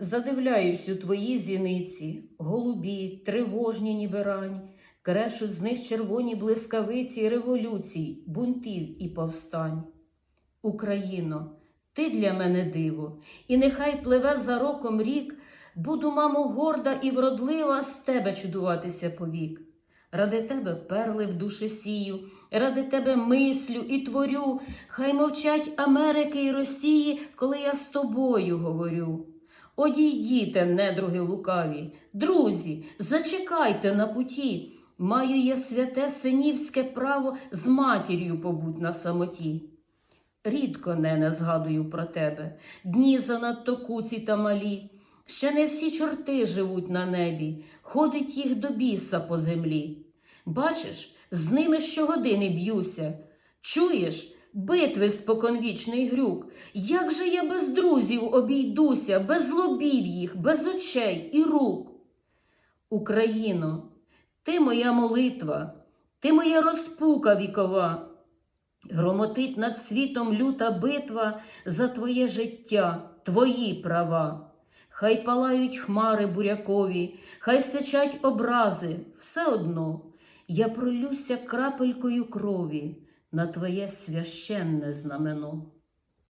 Задивляюсь у твої зіниці, голубі, тривожні ніби рань, крешуть з них червоні блискавиці революцій, бунтів і повстань. Україно, ти для мене диво, і нехай пливе за роком рік, буду, мамо, горда і вродлива з тебе чудуватися повік. Ради тебе перли в душі сію, ради тебе мислю і творю, хай мовчать Америки і Росії, коли я з тобою говорю. Одійдіте, недруги лукаві, друзі, зачекайте на путі. Маю я святе синівське право з матір'ю побудь на самоті. Рідко нене згадую про тебе, дні занадто куці та малі. Ще не всі чорти живуть на небі, ходить їх до біса по землі. Бачиш, з ними щогодини б'юся. Чуєш, битви споконвічний грюк. Як же я без друзів обійдуся, без лобів їх, без очей і рук? Україно, ти моя молитва, ти моя розпука вікова. Громотить над світом люта битва за твоє життя, твої права. Хай палають хмари бурякові, хай сичать образи, все одно я пролюся крапелькою крові на твоє священне знамено.